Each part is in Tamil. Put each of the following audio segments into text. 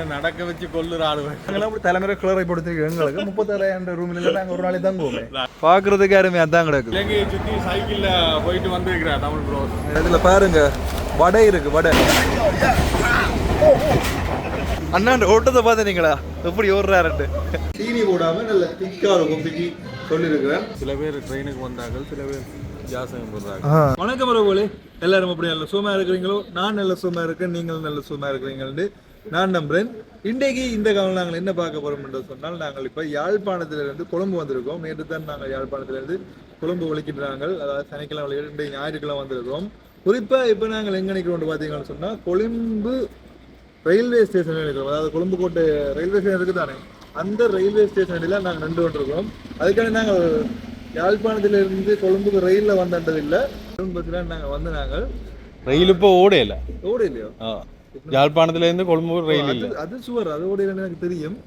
என்ன நடக்க வச்சு கொள்ளுற ஆளு நாங்களாம் அப்படி தலைமுறை கிளரை கொடுத்துருக்கோம் எங்களுக்கு முப்பத்தாறாயிரம் ரூமில் நாங்கள் ஒரு நாளைக்கு தங்குவோமே பார்க்குறதுக்கு யாருமே அதான் கிடக்கு இலங்கையை சுத்தி சைக்கிள்ல போயிட்டு வந்திருக்கிறா தமிழ் ப்ரோஸ் இதில் பாருங்க வடை இருக்கு வடை அண்ணாண்ட ஓட்டத்தை பார்த்தீங்களா எப்படி ஓடுறாருன்ட்டு சீனி போடாம நல்ல திக்கா இருக்கும் திக்கி சொல்லியிருக்கிறேன் சில பேர் ட்ரெயினுக்கு வந்தார்கள் சில பேர் ஜாசகம் போடுறாங்க வணக்கம் பிரபுலே எல்லாரும் அப்படி நல்ல சுகமா இருக்கிறீங்களோ நான் நல்ல சுகமா இருக்கேன் நீங்களும் நல்ல சுகமா இருக்கிறீங்கன்னு நான் நம்புறேன். இன்றைக்கு இந்த காலம் நாங்கள் என்ன பார்க்க போறோம் என்று சொன்னால் நாங்கள் இப்போ யாழ்ப்பாணத்திலிருந்து கொழும்பு வந்திருக்கோம். நேற்று தான் நாங்கள் யாழ்ப்பாணத்திலிருந்து கொழும்பு ஒழிக்கின்றாங்க அதாவது சனிக்கிழமை ஒழிக்கிட்டு இன்றைக்கு ஞாயிற்றுக்கிழமை வந்திருக்கோம் குறிப்பா இப்போ நாங்கள் எங்க நிற்கிறோம் பார்த்தீங்கன்னு சொன்னா கொழும்பு ரயில்வே ஸ்டேஷன் இருக்கிறோம் அதாவது கொழும்பு கோட்டை ரயில்வே ஸ்டேஷன் இருக்கு தானே? அந்த ரயில்வே ஸ்டேஷனில் நாங்கள் நின்று கொண்டிருக்கோம் அதுக்கான நாங்கள் யாழ்ப்பாணத்துல இருந்து கொழும்புக்கு ரயில்ல வந்தது இல்லை. பஸ்ல நாங்கள் வந்து நாங்கள். ரயில் இப்போ ஓடையில ஓட இல்லையோ யாழ்ப்பாணத்துல இருந்து கொழும்பு ரயில் இல்ல அது சுவர் அது ஓட இல்லைன்னு எனக்கு தெரியும்.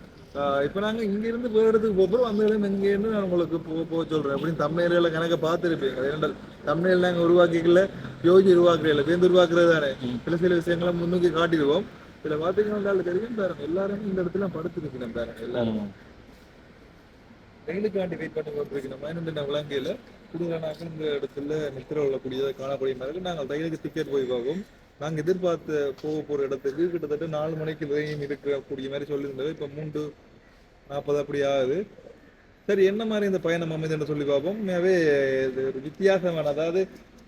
இப்ப நாங்க இங்க இருந்து வேற இடத்துக்கு போகிறோம் அந்த இடம் எங்க இருந்து நான் உங்களுக்கு போ போக சொல்றேன். அப்படின்னு தமிழ்ல கணக்க பார்த்துருப்பீங்க. ஏனென்றால் தமிழ் நாங்க உருவாக்கிக்கல யோகி உருவாக்குறதில்ல பேருந்து உருவாக்குறது தானே. சில சில விஷயங்களை முன்னுக்கு காட்டிடுவோம். இதுல பாத்தீங்கன்னா தெரியும் பாருங்க. எல்லாருமே இந்த இடத்துல படுத்துருக்கணும் பாருங்க எல்லாரும். ரயிலுக்காண்டி வெயிட் பண்ணி கொண்டிருக்கணும். என்னென்ன விளங்கையில குடும்பனாக்கள் இந்த இடத்துல நித்திர உள்ளக்கூடியதை காணக்கூடிய மாதிரி நாங்கள் ரயிலுக்கு டிக்கெட் போய் பார்ப்போம். நாங்க எதிர்பார்த்த போக போற இடத்துக்கு கிட்டத்தட்ட நாலு மணிக்கு வெயில் இருக்கக்கூடிய மாதிரி சொல்லியிருந்தது. இப்ப மூன்று நாற்பது அப்படி ஆகுது. சரி என்ன மாதிரி இந்த பயணம் அமைதுன்னு சொல்லி பார்ப்போம். உண்மையாவே இது ஒரு வித்தியாசமான அதாவது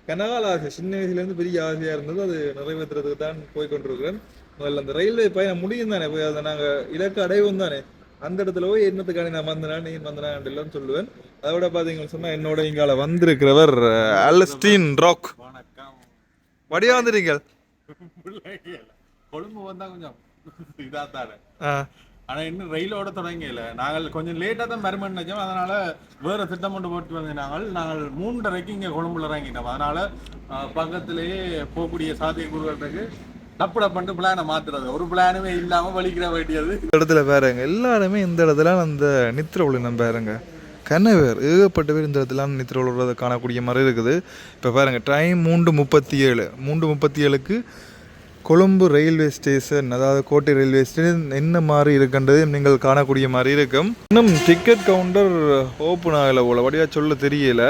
கனகால ஆசை சின்ன வயசுல இருந்து பெரிய ஆசையா இருந்தது. அது நிறைவேற்றுறதுக்கு தான் போய் கொண்டிருக்கிறேன். முதல்ல அந்த ரயில்வே பயணம் முடியும் தானே? போய் அதை நாங்க இலக்கு அடைவோம் தானே? அந்த இடத்துல போய் என்னத்துக்காண்டி நான் வந்தனா நீ வந்தனா எல்லாம் சொல்லுவேன். அதோட பாத்தீங்கன்னு சொன்னா என்னோட இங்கால வந்திருக்கிறவர் அலஸ்டீன் ராக். வணக்கம். வடியா வந்துட்டீங்க கொழும்பு வந்தா கொஞ்சம் இதா தானே ஆனா இன்னும் ரயிலோட தொடங்கல நாங்கள் கொஞ்சம் லேட்டா தான் பெருமை நினைச்சோம். அதனால வேற திட்டம் கொண்டு போட்டு வந்து நாங்கள் நாங்கள் மூன்றரைக்கு இங்க கொழும்புல இறங்கிட்டோம். அதனால பக்கத்திலேயே போகக்கூடிய சாத்தியக்கூறுகளுக்கு டப்புட பண்ணிட்டு பிளானை மாத்துறது. ஒரு பிளானுமே இல்லாம வலிக்கிற வேண்டியது. இந்த இடத்துல பாருங்க. எல்லாருமே இந்த இடத்துல அந்த நித்திர ஒளினம் பாருங்க கனவேர் ஏகப்பட்ட பேர் இந்த இடத்துல நித்திர ஒழுறதை காணக்கூடிய மாதிரி இருக்குது. இப்போ பாருங்கள் டைம் மூன்று முப்பத்தி ஏழு. மூன்று முப்பத்தி ஏழுக்கு கொழும்பு ரயில்வே ஸ்டேஷன் அதாவது கோட்டை ரயில்வே ஸ்டேஷன் என்ன மாதிரி இருக்குன்றது நீங்கள் காணக்கூடிய மாதிரி இருக்கும். இன்னும் டிக்கெட் கவுண்டர் ஓப்பன் ஆகலை போல. வடியாக சொல்ல தெரியல.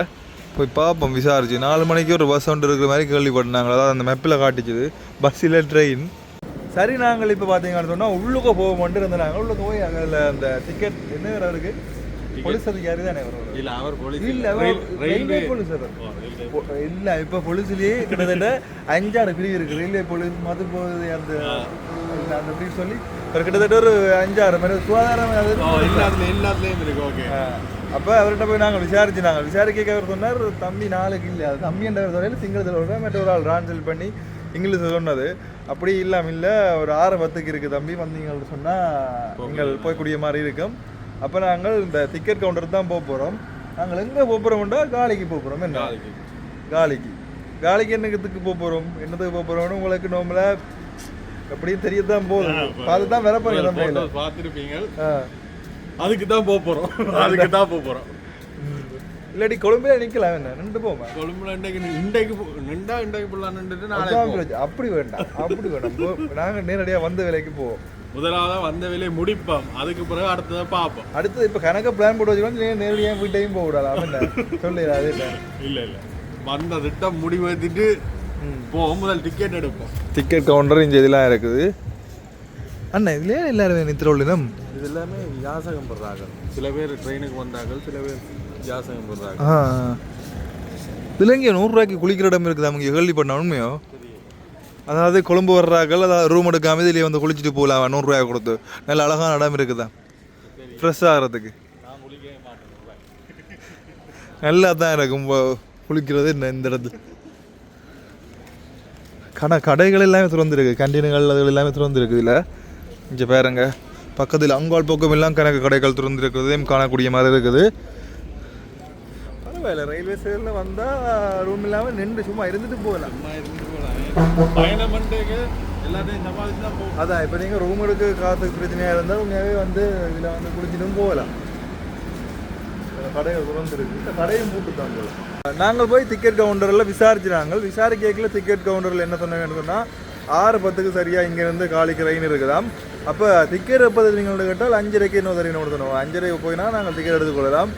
போய் பார்ப்போம் விசாரிச்சு. நாலு மணிக்கு ஒரு பஸ் ஒன்று இருக்கிற மாதிரி கேள்விப்பட்டாங்க அதாவது அந்த மெப்பில் காட்டிச்சுது. பஸ்ஸில் ட்ரெயின் சரி நாங்கள் இப்போ பார்த்தீங்கன்னு சொன்னால் உள்ளுக்க போக மட்டும் இருந்தாங்க உள்ளுக்க போய் அதில் அந்த டிக்கெட் என்ன வேறு இருக்கு போலீஸ் அதிகாரி தானே வரும் இல்ல ரயில்வே போலீஸ் இப்ப போலீஸ்லயே கிட்டத்தட்ட அஞ்சாறு பிரிவு இருக்கு. ரயில்வே போலீஸ் மது போகுது அந்த அந்த பிரிவு சொல்லி ஒரு கிட்டத்தட்ட ஒரு அஞ்சாறு மாதிரி சுகாதாரம் எல்லாத்துலயும் இருக்கு. ஓகே. அப்ப அவர்கிட்ட போய் நாங்கள் விசாரிச்சு நாங்கள் விசாரிக்க அவர் சொன்னார் தம்பி நாளைக்கு இல்லை. அது தம்பி என்ற வரையில் சிங்களத்தில் விட மற்ற ஒரு ஆள் ரான்சல் பண்ணி இங்கிலீஷ் சொன்னது. அப்படி இல்லாம இல்ல ஒரு ஆறு பத்துக்கு இருக்கு தம்பி வந்தீங்கன்னு சொன்னா நீங்கள் போய்க்கூடிய மாதிரி இருக்கும். அப்ப நாங்கள் இந்த டிக்கெட் கவுண்டர் தான் போக போறோம். நாங்கள் எங்க போக போறோம்டா காலிக்கு போக போறோம். என்ன? காலிக்கு. காலிக்கு. என்னத்துக்கு போக போறோம்? என்னத்துக்கு போக போறோம்னு உங்களுக்கு நோம்பல எப்படியும் தெரியத்தான் போதும் பார்த்து தான் வர போறீங்க தம்பி பார்த்துருப்பீங்க. அதுக்கு தான் போக போறோம். அதுக்கு தான் போக போறோம். இல்லாட்டி கொழும்புல நிக்கலாம் என்ன? நின்று போமா கொழும்புல இன்றைக்கு இன்றைக்கு நின்றா இன்றைக்கு போடலாம் நின்றுட்டு. அப்படி வேண்டாம். அப்படி வேண்டாம். போ- நாங்க நேரடியா வந்த வேலைக்கு போவோம். முதலாவதா வந்த வேலையை முடிப்போம். அதுக்கு பிறகு அடுத்ததை பார்ப்போம். அடுத்து இப்ப கணக்க பிளான் போட்டு வச்சுக்கணும் நே- நேரடியா வீட்டையும் போக விடாது? அவன் சொல்லிடுறா அது என்ன? இல்ல இல்ல. வந்த திட்டம் முடிவெடுத்துட்டு போவோம். முதல் டிக்கெட் எடுப்போம். டிக்கெட் கவுண்டர் இந்த இதெல்லாம் இருக்குது. அண்ணா இதுலயே எல்லாரும் நித்திரோலினம் இது எல்லாமே யாசகம் படுறாங்க சில பேர் ட்ரெயினுக்கு வந்தார்கள் சில பேர் யாசகம் படுறாங்க ஆ இதுல இங்கே நூறுரூவாய்க்கு குளிக்கிற இடம் இருக்குது? அவங்க கேள்விப்பட்ட உண்மையோ? அதாவது கொழும்பு வர்றாக்கள் அதாவது ரூம் எடுக்காம இதுலேயே வந்து குளிச்சுட்டு போகலாம் நூறுரூவா கொடுத்து. நல்ல அழகான இடம் இருக்குதான் ஃப்ரெஷ் ஆகிறதுக்கு. நல்லா தான் இருக்கும் குளிக்கிறது இந்த இடத்துல? கடை கடைகள் எல்லாமே திறந்துருக்கு. கண்டீனுகள் அது எல்லாமே திறந்துருக்கு இதில். இங்கே பாருங்க. பக்கத்தில் அங்காள் பக்கம் எல்லாம் கணக்கு கடைகள் திறந்துருக்கிறதையும் காணக்கூடிய மாதிரி இருக்குது. பரவாயில்ல. ரயில்வே ஸ்டேஷனில் வந்தால் ரூம் இல்லாமல் நின்று சும்மா இருந்துட்டு போகலாம். பயணம் பண்ணிட்டு எல்லாத்தையும் அதான் இப்போ நீங்கள் ரூம் எடுக்க காற்றுக்கு பிரச்சனையாக இருந்தால் உண்மையாகவே வந்து இதில் வந்து குளிச்சிட்டும் போகலாம். கடையை திறந்துருக்கு இந்த கடையும் பூட்டு தான் போல. நாங்கள் போய் டிக்கெட் கவுண்டரில் விசாரிச்சினாங்க விசாரிக்கல டிக்கெட் கவுண்டரில் என்ன சொன்னாங்கன்னு சொன்னால் ஆறு பத்துக்கு சரியாக இங்கேருந்து காலிக்கு ரெயின் இருக்குதாம். அப்போ டிக்கெட் எப்போ நீங்கள் கேட்டால் அஞ்சரைக்கு இன்னும் ஒன்று சொன்னோம் அஞ்சரை போயினா நாங்கள் டிக்கெட் எடுத்துக்கொள்ளலாம்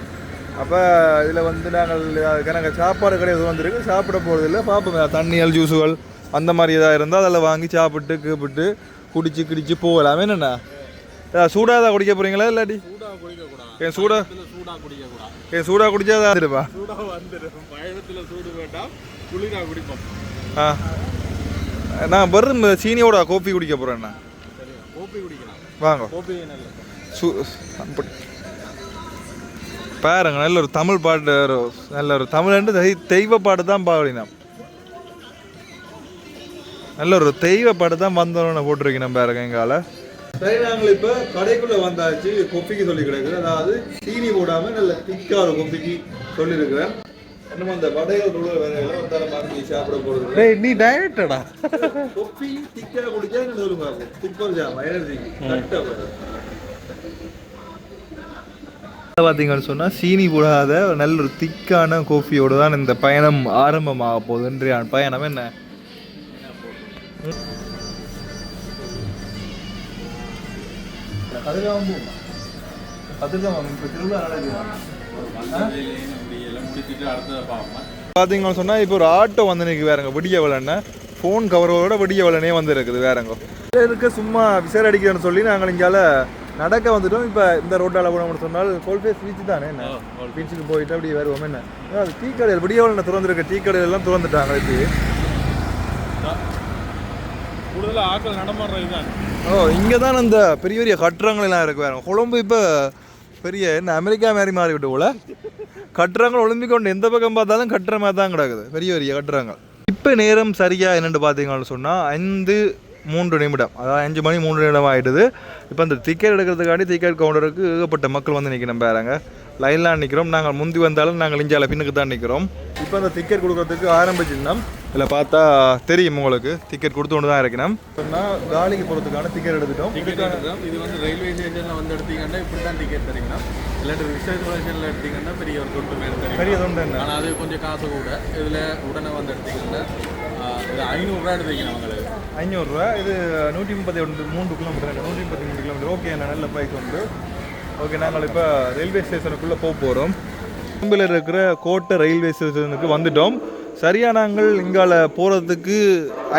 அப்போ இதில் வந்து நாங்கள் கணக்கு சாப்பாடு கடை எதுவும் வந்திருக்கு. சாப்பிட போகிறது இல்லை பார்ப்போம் தண்ணிகள் ஜூஸுகள் அந்த மாதிரி எதாவது இருந்தால் அதில் வாங்கி சாப்பிட்டு கீப்பிட்டு குடிச்சு கிடிச்சு போகலாம். என்னண்ணா? சூடாக தான் குடிக்க போகிறீங்களா இல்லாட்டி? சூடா குடிக்க கூடாது ஏன் சூடா? சூடா குடிக்க ஏன் சூடாக குடிச்சா தான் குடிப்போம். ஆ. நான் வெறும் சீனியோட கோப்பி குடிக்க போகிறேண்ணா வாங்க. கோப்பி சு அப்படி பாருங்க நல்ல ஒரு தமிழ் பாட்டு ஒரு- நல்ல ஒரு தமிழ் தெய்- தெய்வ பாட்டு தான் பாடினோம் நல்ல ஒரு தெய்வ பாட்டு தான் வந்தோன்னு போட்டிருக்கேன் பாருங்க எங்கால சரி நாங்கள் இப்போ கடைக்குள்ளே வந்தாச்சு கொப்பிக்கு சொல்லி கிடக்குது. அதாவது சீனி போடாமல் நல்ல திக்கா ஒரு கொப்பிக்கு சொல்லியிருக்கிறேன் இன்னும் அந்த வடைகள் உள்ள வேலைகளை வந்தாலும் வாங்கி சாப்பிட போகிறது டேய் நீ டயட்டடா கொப்பி திக்கா குடிச்சா என்ன சொல்லுங்க? திப்பர் ஜாம் எனர்ஜிக்கு கரெக்டாக பார்த்தீங்கன்னு சொன்னால் சீனி போடாத நல்ல ஒரு திக்கான கோஃபியோடு தான் இந்த பயணம் ஆரம்பமாக போகுது. பயணம் என்ன? பார்த்தீங்கன்னு சொன்னால் இப்போ ஒரு ஆட்டோ வந்து நிற்கு வேறங்க விடிய விலன்னு ஃபோன் கவரோட விடிய விளனே வந்து இருக்குது வேறங்க. இருக்க சும்மா விசேட அடிக்கிறேன்னு சொல்லி நாங்கள் இங்கால நடக்க வந்துட்டோம். இப்போ இந்த ரோட்டால் போனோம்னு சொன்னால் கோல்பேஸ் பீச் தானே என்ன? பீச்சுக்கு போயிட்டு அப்படி வருவோம் என்ன? அது டீ கடையில் விடிய விலனை திறந்துருக்க? டீ கடையில் எல்லாம் திறந்துட்டாங்க இது கூடுதலா ஆட்கள் நடமாடுறது தான் ஓ இங்கே தான் அந்த பெரிய பெரிய கட்டுறங்கள் எல்லாம் இருக்கு வேற கொழம்பு இப்போ பெரிய என்ன அமெரிக்கா மாதிரி மாறி விட்டு போல. கட்டுறங்கள் ஒலிம்பிக் கொண்டு எந்த பக்கம் பார்த்தாலும் கட்டுற மாதிரி தான் கிடக்குது. பெரிய பெரிய கட்டுறங்கள் இப்போ நேரம் சரியா என்னென்னு பார்த்தீங்கன்னு சொன்னால் ஐந்து மூன்று நிமிடம். அதாவது அஞ்சு மணி மூன்று நிமிடம் ஆகிடுது இப்போ அந்த டிக்கெட் எடுக்கிறதுக்காண்டி டிக்கெட் கவுண்டருக்கு ஏகப்பட்ட மக்கள் வந்து நிற்கணும் பாருங்க. லைன்லாம் நிற்கிறோம் நாங்கள் முந்தி வந்தாலும் நாங்கள் இஞ்சால பின்னுக்கு தான் நிற்கிறோம் இப்போ அந்த டிக்கெட் கொடுக்கறதுக்கு ஆரம்பிச்சிருந்தோம் இதில் பார்த்தா தெரியும் உங்களுக்கு. டிக்கெட் கொடுத்து கொண்டு தான் இருக்கணும். சொன்னால் காலிக்கு போகிறதுக்கான டிக்கெட் எடுத்துட்டோம். இது வந்து ரயில்வே ஸ்டேஷன்ல வந்து எடுத்தீங்கன்னா இப்படி தான் டிக்கெட் தரீங்கன்னா. இல்லாட்டி ரிசர்வேஷன்ல எடுத்தீங்கன்னா பெரிய ஒரு தொண்டு மேலே பெரிய தொண்டு ஆனால் அது கொஞ்சம் காசு கூட. இதில் உடனே வந்து எடுத்தீங்கன்னா ஐநூறுரூவா எடுத்துக்கணும் அவங்களுக்கு. ஐநூறுரூவா? இது நூற்றி முப்பத்தி ஒன்று மூன்று கிலோமீட்டர் நூற்றி முப்பத்தி மூணு கிலோமீட்டர். ஓகே என்ன நல்ல பைக் உண்டு. ஓகே நாங்கள் இப்போ ரயில்வே ஸ்டேஷனுக்குள்ளே போக போகிறோம் கொழும்பில் இருக்கிற கோட்டை ரயில்வே ஸ்டேஷனுக்கு வந்துட்டோம். சரியாக நாங்கள் இங்கால போகிறதுக்கு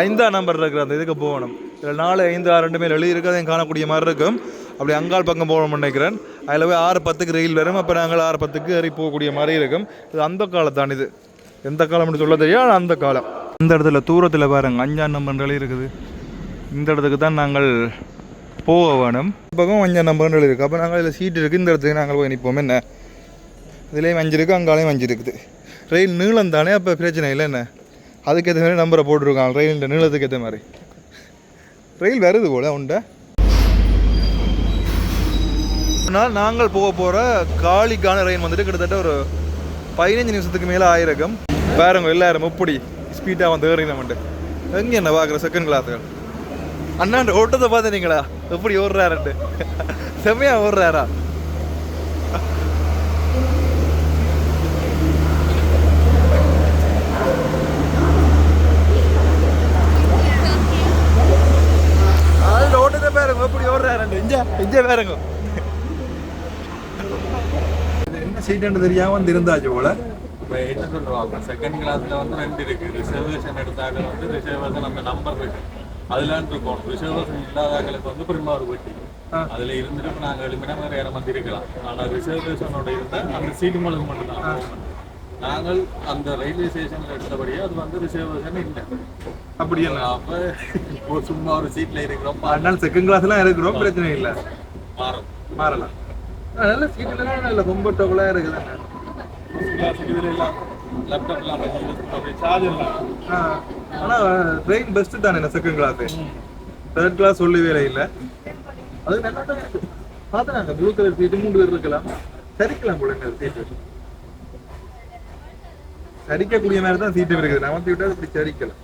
ஐந்தாம் நம்பர் இருக்கிற அந்த இதுக்கு போகணும். இதில் நாலு ஐந்து ஆறு ரெண்டு பேர் எழுதியிருக்கு அதையும் காணக்கூடிய மாதிரி இருக்கும். அப்படி அங்காள் பக்கம் போகணும்னு நினைக்கிறேன். அதில் போய் ஆறு பத்துக்கு ரயில் வரும். அப்போ நாங்கள் ஆறு பத்துக்கு ஏறி போகக்கூடிய மாதிரி இருக்கும். இது அந்த காலத்தான் இது. எந்த காலம்னு சொல்ல தெரியும் அந்த காலம். இந்த இடத்துல தூரத்தில் பாருங்க அஞ்சாம் நம்பர் இருக்குது. இந்த இடத்துக்கு தான் நாங்கள் போக வேணும். பக்கம் அஞ்சாம் நம்பர் இருக்குது அப்போ நாங்கள் இதில் சீட் இருக்குது இந்த இடத்துக்கு நாங்கள் போய் நிற்போம் என்ன? இதுலேயும் அஞ்சு இருக்குது அங்காலையும் அஞ்சு இருக்குது ரயில் நீளம் தானே? அப்போ பிரச்சனை இல்லை என்ன? அதுக்கேற்ற மாதிரி நம்பரை போட்டிருக்காங்க. ரயிலின் நீளத்துக்கு ஏற்ற மாதிரி. ரயில் வருது போல உண்ட? ஆனால் நாங்கள் போக போகிற காலிக்கான ரயில் வந்துட்டு கிட்டத்தட்ட ஒரு பதினஞ்சு நிமிஷத்துக்கு மேலே ஆயிருக்கும் பாருங்க எல்லாரும் எப்படி ஸ்பீடாக வந்து ஏறினோம்ட்டு எங்கே என்ன பார்க்குற செகண்ட் கிளாஸுகள் அண்ணாண்டு ஓட்டத்தை பார்த்துனீங்களா எப்படி ஓடுறாருன்ட்டு செம்மையாக ஓடுறாரா என்ன சீட்டுன்னு தெரியாம வந்து இருந்தாச்சு போல இப்போ என்ன சொல்லுவாங்க செகண்ட் கிளாஸ்ல வந்து ரெண்டு இருக்கு. ரிசர்வேஷன் எடுத்தாக்க வந்து ரிசர்வேஷன் அந்த நம்பர் இருக்கு அதுல இருக்கும் ரிசர்வேஷன் இல்லாதவங்களுக்கு வந்து பிரிமாறு வெட்டி அதுல இருந்துட்டு இப்ப நாங்க எழுப்பினா வேற யாரும் வந்து இருக்கலாம் ஆனா ரிசர்வேஷனோட இருந்தா அந்த சீட்டு மலுக்கு மட்டும்தான். நாங்கள் அந்த ரயில்வே ஸ்டேஷன்ல எடுத்தபடியே அது வந்து ரிசர்வேஷன் இல்லை. அப்படி என்ன அப்ப இப்போ சும்மா ஒரு சீட்ல இருக்கிறோம் அதனால செகண்ட் கிளாஸ்லாம் இருக்கிறோம் பிரச்சனை இல்லை. மாறும். மாறலாம். ஆ, நல்ல சீட்லாம் நல்ல ரொம்ப டபுளாக ஆனால் ட்ரெயின் பெஸ்ட்டு தானே செகண்ட் கிளாஸ் தேர்ட் கிளாஸ் சொல்லவே இல்லை. அது நல்லா தான் ப்ளூ கலர் சீட்டு மூணு பேர் இருக்கலாம். சரிக்கலாம் இந்த சீட்டு சரிக்கக்கூடிய மாதிரி தான் சீட்டு இருக்குது. நமக்கு விட்டா இப்படி சரிக்கலாம்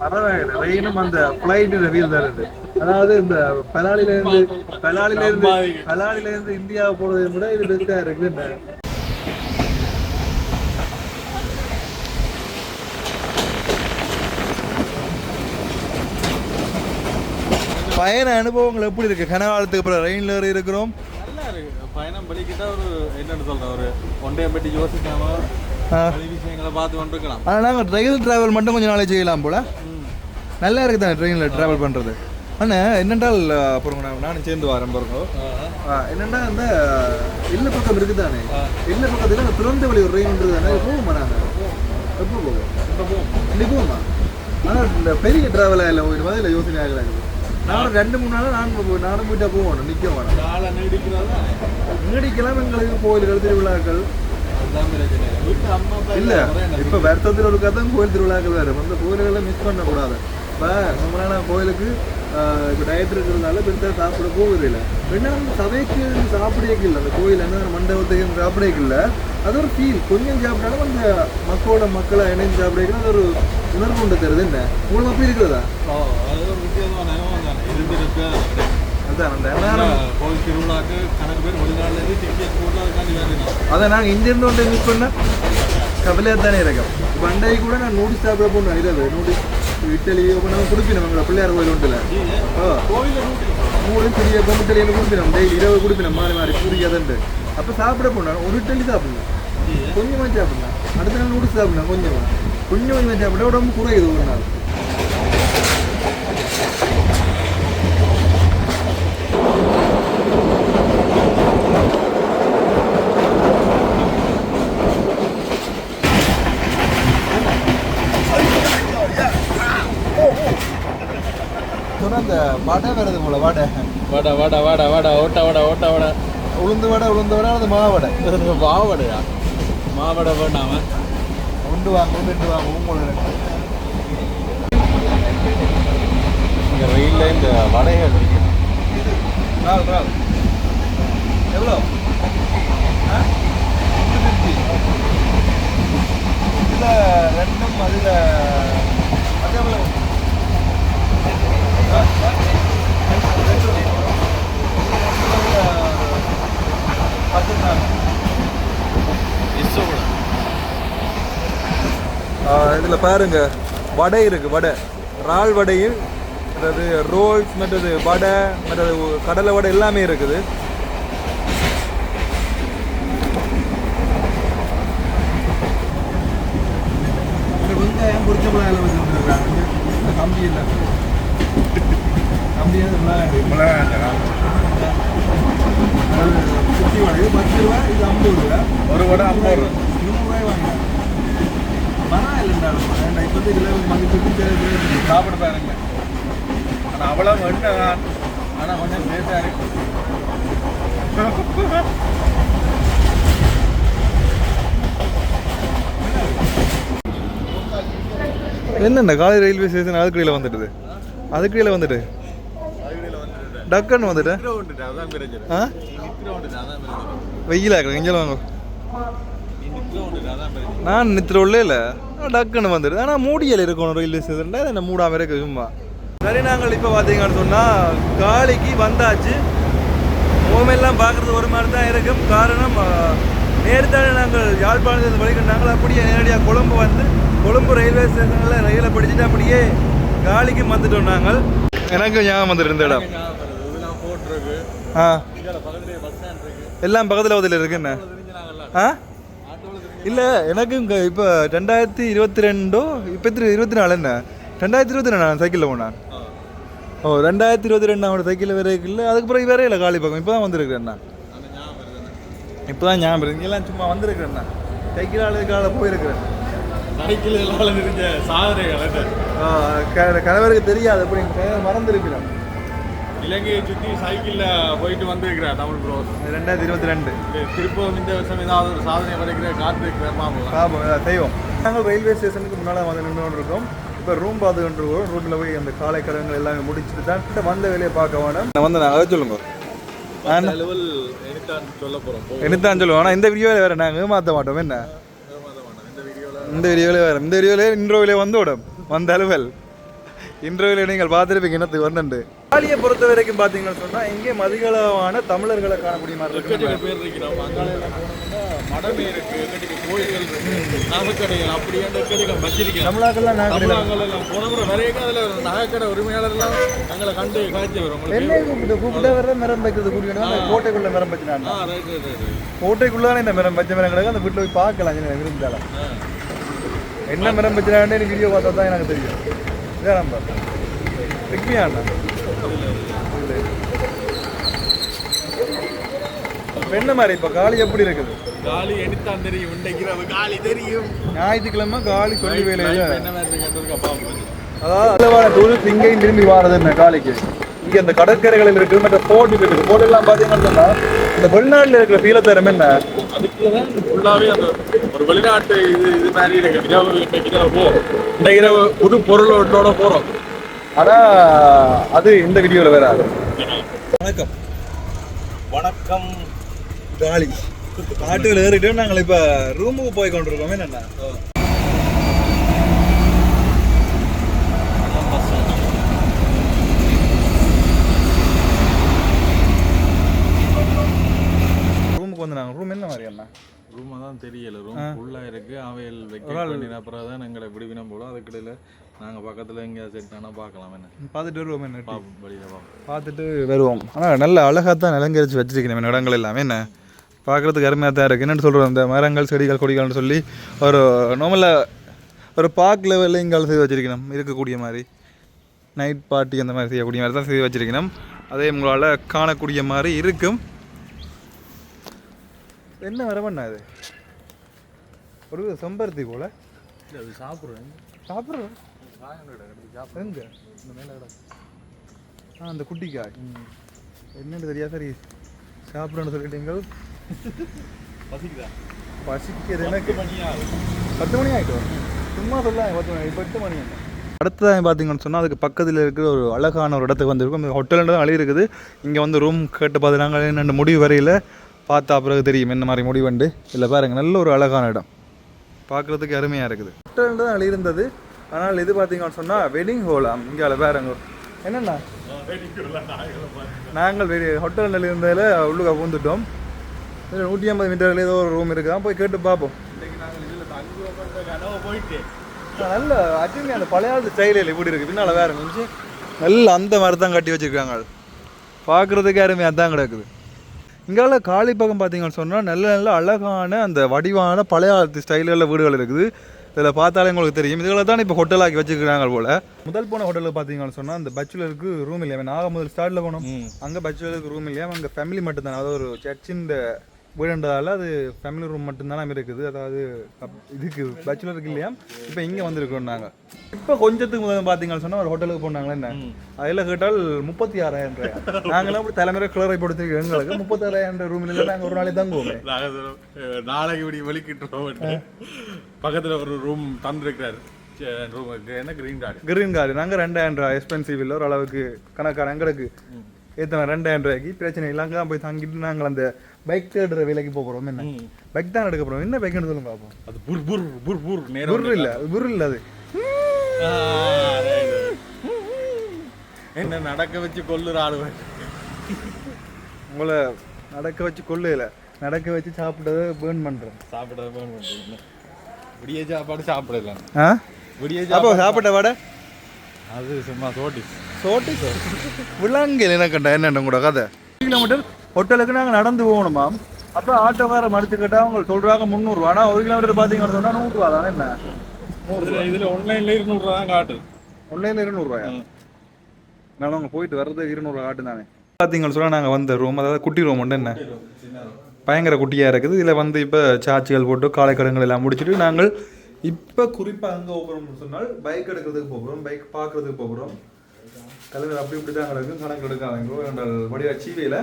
பரவாயில்ல. ட்ரெயினும் அந்த ஃப்ளைட் வீல் தான் இருக்கு. அதாவது இந்த பலாலில இருந்து பலாலில இருந்து பலாலில இருந்து இந்தியா போறதை விட இது பெஸ்டா இருக்குது பயண அனுபவங்கள் எப்படி இருக்கு? கனகாலத்துக்கு அப்புறம் ரயில்ல ஏறி இருக்கிறோம். நல்லா இருக்கு. பயணம் பலிக்கிட்டா ஒரு என்னன்னு சொல்றேன் ஒரு ஒன்றைய பற்றி யோசிக்காம விஷயங்களை பார்த்து கொண்டிருக்கலாம். ஆனால் நாங்கள் ரயில் டிராவல் மட்டும் கொஞ்சம் நாளைக்கு செய்யலாம் போல. நல்லா இருக்கு தான் ட்ரெயினில் ட்ராவல் பண்ணுறது ஆனால் என்னென்றால் அப்புறம் நான் நானும் சேர்ந்து வரேன் பாருங்க. என்னன்னா அந்த இல்ல பக்கம் இருக்குதானே இல்ல பக்கத்துல அந்த திறந்த வழி ஒரு ட்ரெயின் தானே? போவோமா நாங்கள் எப்போ போவோம் இப்போ போவோம் இன்னைக்கு போவோமா ஆனால் இந்த பெரிய டிராவலாக இல்லை ஒரு மாதிரி யோசனை ஆகலாங்க நானும் ரெண்டு மூணு நாள் நான் போ- நானும் போயிட்டா போவோம். நிற்க வேணும் நீடிக்கலாம் எங்களுக்கு கோயில்கள் திருவிழாக்கள். இல்ல. இப்ப வருத்தத்தில் ஒரு கதை கோயில் திருவிழாக்கள் வேறு. அந்த கோயில்களை மிஸ் பண்ணக்கூடாது. இப்போ நாள் கோயிலுக்கு இப்ப டயட் இருக்கிறதுனால பெருசாக சாப்பிட போவதில்லை ரெண்டாவது சபைக்கு சாப்பிடவே இல்லை. அந்த கோயில் என்ன மண்டபத்துக்கு சாப்பிடவே இல்லை. அது ஒரு ஃபீல் கொஞ்சம் சாப்பிட்டாலும் அந்த மக்களோட மக்களை இணைந்து சாப்பிடவே அது ஒரு உணர்வு கொண்டு தருது. என்ன? உங்களுக்கு அப்படி இருக்கிறதா? கிடையாது. அதான் அந்த நேரம் கோவில் திருவிழாக்கு கணக்கு பேர் வெளிநாட்டுல இருந்து டிக்கெட் போட்டு அதுக்காண்டி வேணும் அதை நாங்கள் இந்தியன் ஒன்றை மிஸ் பண்ண கவலையாக தானே இருக்கும். அண்டைக்கு கூட நான் நூடில்ஸ் சாப்பிட போனோம் இரவு நூடில்ஸ் இட்டலி நம்ம குடிப்பினோம் எங்களை பிள்ளையார் கோயில் நூற்றி மூணு பெரிய என்ன குடிப்பினோம் டெய்லி இரவு குடிப்பினோம் மாறி மாறி பூரி அதண்டு அப்போ சாப்பிட போனோம் ஒரு இட்டலி சாப்பிடணும். கொஞ்சமாக சாப்பிடலாம் அடுத்த நாள் நூடில்ஸ் சாப்பிடலாம் கொஞ்சமாக கொஞ்சம் கொஞ்சமாக சாப்பிட்டா உடம்பு குறையுது ஒரு நாள் சொன்னா அந்த வடை வருது போல வடை வாடா. வாடா வாடா வாடா ஓட்டா வாடா ஓட்டா வாடா. உளுந்து வடை உளுந்து வடை அது மாவடை மாவடையா மாவடை வேண்டாம உண்டு வாங்க உண்டு வாங்க உங்களோட இங்க ரயில்ல இந்த வடைகள் இருக்கு. எவ்வளோ ஆ? இதுல ரெண்டும் அதில் அது எவ்வளோ ஆ, ஆ. ரெண்டு. இதுல பத்து நாள் இதில் பாருங்க வடை இருக்கு வடை. இறால் வடையும் அதாவது ரோல்ஸ் மற்றது வடை மற்றது கடலை வடை எல்லாமே இருக்குது. கம்பி இல்லை. கம்பி வடை பத்து ரூபா இது ஐம்பது ரூபா ஒரு வடை ஐம்பது ரூபா நூறுரூவாய் வாங்கினேன். மரம் இல்லைண்டாலும் வேண்டாம் இப்போ வந்து இதில் மதிப்பு தேவை சாப்பிட பாருங்க ஆனா அவ்வளவு எண்ணெய் தான் ஆனா கொஞ்சம் லேட்டா இருக்கு என்னென்ன காலை ரயில்வே ஸ்டேஷன் அதுக்கடியில் வந்துடுது அதுக்கடியில் வந்துட்டு டக்குன்னு வந்துட்டு வெயிலாக இருக்கு எங்கே வாங்க. நான் நித்திர உள்ளே இல்லை. டக்குன்னு வந்துடுது. ஆனால் மூடியல் இருக்கணும் ரயில்வே ஸ்டேஷன்ல என்ன மூடாமல் இருக்கு சும்மா சரி நாங்கள் இப்போ பார்த்தீங்கன்னு சொன்னால் காலிக்கு வந்தாச்சு. முகமெல்லாம் பார்க்குறது ஒரு மாதிரி தான் இருக்கும். காரணம் நேர்த்தானே நாங்கள் யாழ்ப்பாணத்தில் வழிகள் நாங்கள் அப்படியே நேரடியாக கொழும்பு வந்து கொழும்பு ரயில்வே ஸ்டேஷனில் ரயிலை பிடிச்சிட்டு அப்படியே காலிக்கு வந்துட்டோம் நாங்கள். எனக்கு ஞாபகம் வந்துட்டு இடம். ஆ. எல்லாம் பக்கத்தில் பதில் இருக்கு. என்ன? ஆ? இல்லை எனக்கு இங்கே இப்போ ரெண்டாயிரத்தி இருபத்தி ரெண்டோ இப்போ எத்தனை இருபத்தி நாலு என்ன? ரெண்டாயிரத்தி இருபத்தி ரெண்டு நான் சைக்கிளில் போனேன் ஓ ரெண்டாயிரத்தி இருபத்தி ரெண்டு அவனோட சைக்கிளில் வேற இல்லை அதுக்கப்புறம் வேற இல்லை காலி பக்கம். இப்போ தான் வந்திருக்கிறேன் நான். இப்போ தான் ஞாபகம் இருக்கு சும்மா வந்திருக்கிறேன் நான். சைக்கிள் ஆளுக்கால போயிருக்கிறேன். சைக்கிள் எல்லாம் தெரிஞ்ச சாதனைகள் என்ன? ஆ, க- கணவருக்கு தெரியாது அப்படி மறந்துருக்கிறேன். இலங்கையை சுற்றி சைக்கிளில் போயிட்டு வந்திருக்கிறார் தமிழ் ப்ரோஸ் ரெண்டாயிரத்தி இருபத்தி ரெண்டு. திருப்பம் இந்த வருஷம் ஏதாவது ஒரு சாதனை படைக்கிற காத்திருக்கிற அதான் செய்வோம். நாங்கள் ரயில்வே ஸ்டேஷனுக்கு முன்னால் வந்து நின்று இருக்கோம் இப்போ ரூம் பார்த்துக்கிட்டு இருக்கோம் ரூட்டில் போய் அந்த காலை கடன்கள் எல்லாமே முடிச்சுட்டு தான் வந்த வேலையை பார்க்க வேணும். நான் வந்து நான் அதை சொல்லுங்க. என்னத்தான் சொல்லுவோம். ஆனால் இந்த வீடியோவில் வேறு நாங்கள் மாற்ற மாட்டோம். என்ன? இந்த வீடியோவில் வேறு இந்த வீடியோவில் இன்டர்வியூலே வந்து விடும். வந்த அலுவல் இன்டர்வியூவில் நீங்கள் பார்த்துருப்பீங்க என்னத்துக்கு வந்துண்டு காலியை பொறுத்த வரைக்கும் பார்த்தீங்கன்னு சொன்னால் இங்கே மதிகளவான தமிழர்களை காணக்கூடிய மாதிரி இருக்கு. பேர் இருக்கிறோம் மடமே இருக்கு. கோயில்கள் இருக்கு. நகைக்கடைகள் அப்படியே எக்கச்சக்க வச்சிருக்கோம் தமிழாக்கெல்லாம் நான் தமிழகங்கள் எல்லாம் வரைக்கும் அதுல நகைக்கடை உரிமையாளர் எல்லாம் எங்களை கண்டு காய்ச்சி வரும் என்னை கூப்பிட்டு கூப்பிட்டு வர மரம் வைக்கிறது கூட்டிக்கணும் கோட்டைக்குள்ள மரம் வச்சுனாங்க கோட்டைக்குள்ளான இந்த மரம் வச்ச மரம் கிடக்கு அந்த வீட்டில் போய் பார்க்கலாம். விருந்தாலும் என்ன மரம் வச்சுனான்னு வீடியோ பார்த்தா தான் எனக்கு தெரியும். இதான் ரிக்மியாண்ணா இப்ப என்ன மாதிரி இப்போ காலி எப்படி இருக்குது? காலி எடுத்தான் தெரியும் இன்றைக்கு நம்ம காலி தெரியும். ஞாயிற்றுக்கிழமை காலி சொல்லி வேலையில. என்ன மாதிரி அதாவது டூரிஸ்ட் இங்கேயும் திரும்பி வாரது என்ன காலைக்கு இங்க இந்த கடற்கரைகளில் இருக்கு மற்ற போட் இருக்குது போட் எல்லாம் பாத்தீங்கன்னா சொன்னா, இந்த வெளிநாட்டுல இருக்கிற ஃபீல தரம் என்ன? அதுக்குதான் ஃபுல்லாவே அந்த ஒரு வெளிநாட்டு இது இது மாதிரி இருக்கு. இரவு இன்னைக்கு இரவு போ. இந்த இரவு புது பொருளோட போறோம். ஆனா அது இந்த வீடியோல வராது வணக்கம். வணக்கம் காலி ஆட்டுகள் ஏறிட்டு நாங்கள் இப்ப ரூமுக்கு போய் கொண்டிருக்கோம். என்னண்ணா? ரூமுக்கு வந்து நாங்கள் ரூம் என்ன மாதிரி அண்ணா? ரூம் தான் தெரியல. ரூம் ஃபுல்லா இருக்கு. அவையல் வைக்க பண்ணின அப்புறம் தான் எங்களை விடுவினம் போல. அதுக்கிடையில நாங்க பக்கத்துல எங்க செட் ஆனா பார்க்கலாம் என்ன. பார்த்துட்டு வருவோம் என்ன வெளியில பார்த்துட்டு வருவோம். ஆனால் நல்ல அழகாக தான் நிலங்கரிச்சு வச்சிருக்கேன் இந்த இடங்கள் எல்லாமே. என்ன? பார்க்குறதுக்கு அருமையாக தான் இருக்குது என்னென்னு சொல்கிறோம் இந்த மரங்கள் செடிகள் கொடிகள்னு சொல்லி ஒரு நார்மலாக ஒரு பார்க் லெவலில் இங்கே செய்து வச்சிருக்கணும். இருக்கக்கூடிய மாதிரி. நைட் பார்ட்டி அந்த மாதிரி செய்யக்கூடிய மாதிரி தான் செய்து வச்சிருக்கணும். அதே உங்களால் காணக்கூடிய மாதிரி இருக்கும். என்ன மரமண்ணா இது? ஒரு செம்பருத்தி போல. அது சாப்பிடுறேன் சாப்பிட்றோம்? எங்க? இந்த மேல கிடக்கு. ஆ அந்த குட்டிக்காய். என்னன்னு தெரியா சரி. சாப்பிடணும்னு சொல்லிட்டீங்க பசிக்குதா? பசிக்கிறது எனக்கு. பத்து மணி ஆகிட்டோம் சும்மா சொல்லாங்க பத்து மணி பத்து மணி அடுத்ததாக பார்த்தீங்கன்னு சொன்னால் அதுக்கு பக்கத்தில் இருக்கிற ஒரு அழகான ஒரு இடத்துக்கு வந்திருக்கும். இந்த ஹோட்டல்ன்றது அழி இருக்குது. இங்கே வந்து ரூம் கேட்டு பார்த்து நாங்கள் என்னென்ன முடிவு வரையில் பார்த்தா பிறகு தெரியும் என்ன மாதிரி முடிவுண்டு. இல்லை பாருங்க நல்ல ஒரு அழகான இடம். பார்க்குறதுக்கு அருமையாக இருக்குது. ஹோட்டல்ன்றது அழி இருந்தது. ஆனால் இது பார்த்தீங்கன்னு சொன்னால் வெட்டிங் ஹோலாம் இங்கே பாருங்க என்னண்ணா? நாங்கள் வெளி ஹோட்டலில் இருந்ததில் உள்ளுக்க பூந்துட்டோம். இதில் நூற்றி ஐம்பது மீட்டரில் ஏதோ ஒரு ரூம் இருக்குதான் போய் கேட்டு பார்ப்போம் நல்ல அச்சுங்க அந்த பழைய காலத்து ஸ்டைலில் இப்படி இருக்கு. பின்னால் வேற கொஞ்சம் நல்ல அந்த மாதிரி தான் கட்டி வச்சிருக்காங்க பார்க்குறதுக்கு அருமையாக தான் கிடக்குது. இங்கால காளி பக்கம் பார்த்தீங்கன்னு சொன்னால் நல்ல நல்ல அழகான அந்த வடிவான பழைய காலத்து ஸ்டைலில் வீடுகள் இருக்குது. இதில் பார்த்தாலே உங்களுக்கு தெரியும். இதுகளை தான் இப்போ ஹோட்டலாக்கி வச்சிருக்காங்க போல். முதல் போன ஹோட்டலில் பார்த்தீங்கன்னு சொன்னால் அந்த பச்சுலருக்கு ரூம் இல்லையா? நாங்கள் முதல் ஸ்டார்ட்டில் போனோம். அங்கே பச்சுலருக்கு ரூம் இல்லையா? அங்கே ஃபேமிலி மட்டும்தான். அதாவது ஒரு சர்ச்சின் வீடுன்றதால அது ஃபேமிலி ரூம் மட்டும்தான் இருக்குது அதாவது இதுக்கு பேச்சுலருக்கு இல்லையா? இப்போ இங்கே வந்திருக்கோம் நாங்கள் இப்போ கொஞ்சத்துக்கு முதல்ல பார்த்தீங்கன்னு சொன்னால் ஒரு ஹோட்டலுக்கு போனாங்களே என்ன? அதில் கேட்டால் முப்பத்தி ஆறாயிரம் ரூபாய். நாங்களாம் அப்படி தலைமுறை கிளரை படுத்து எங்களுக்கு முப்பத்தாறாயிரம் ரூமில் இல்லை நாங்கள் ஒரு நாளைக்கு தங்குவோமே. நாளைக்கு இப்படி வெளிக்கிட்டு பக்கத்துல ஒரு ரூம் தந்திருக்கிறாரு. ரூம் என்ன கிரீன் கார்டு கிரீன் கார்டு நாங்கள் ரெண்டாயிரம் ரூபாய். எக்ஸ்பென்சிவ் இல்லை ஒரு அளவுக்கு. கணக்கான எங்களுக்கு ஏற்றவன் ரெண்டாயிரம் ரூபாய்க்கு பிரச்சனை இல்லை. அங்கே தான் போய் தங்கிட்டு நாங்கள் அந்த பைக் தேடுற வேலைக்கு போக போகிறோம் என்ன? பைக் தான் எடுக்க போகிறோம் என்ன பைக்னு சொல்லுங்க பார்ப்போம்? அது புர் புர் புர் புர். புரு இல்லை புரு இல்லை அது. என்ன நடக்க வச்சு கொல்லுற ஆடுவேன் உங்களை நடக்க வச்சு கொள்ளையில நடக்க வச்சு சாப்பிட்டதை பேர்ன் பண்ணுறேன் சாப்பிட விடிய சாப்பாடு சாப்பிடலாம் ஆ? விடிய சாப்பாடு சாப்பிட்ட வடை? அது சும்மா சோட்டி. சோட்டி விளாங்கில் என்ன கண்டா? என்ன கூட கதை? கிலோமீட்டர் ஹோட்டலுக்கு நாங்கள் நடந்து போகணுமாம் அப்போ ஆட்டோக்கார மடிச்சு கேட்டால் அவங்க சொல்கிறாங்க முந்நூறுவா. ஆனால் ஒரு கிலோமீட்டர் பார்த்தீங்கன்னு சொன்னால் நூறுரூவா தானே என்ன? இதுல- இதுல ஒன்லைன்ல இருநூறு ரூபா தான் காட்டுது ஒன்லைனில் இருநூறுவாயா? நான் அவங்க போயிட்டு வர்றது இருநூறுவா காட்டு தானே. பார்த்தீங்கன்னு சொன்னால் நாங்கள் வந்த ரூம் அதாவது குட்டி ரூம் உண்டு என்ன? பயங்கர குட்டியாக இருக்குது. இதில் வந்து இப்போ சாட்சிகள் போட்டு காலைக்கடங்கள் எல்லாம் முடிச்சுட்டு நாங்கள் இப்போ குறிப்பாக அங்கே போகிறோம்னு சொன்னால் பைக் எடுக்கிறதுக்கு போகிறோம் பைக் பார்க்குறதுக்கு போகிறோம் தலைவர் அப்படி இப்படி தான் கிடக்கு கணக்கு எடுக்காதீங்க என்றால் வடிவா சீவையில்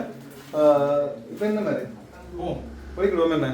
இப்போ என்ன மாதிரி? ஓ. போய்க்கிறோம் என்ன?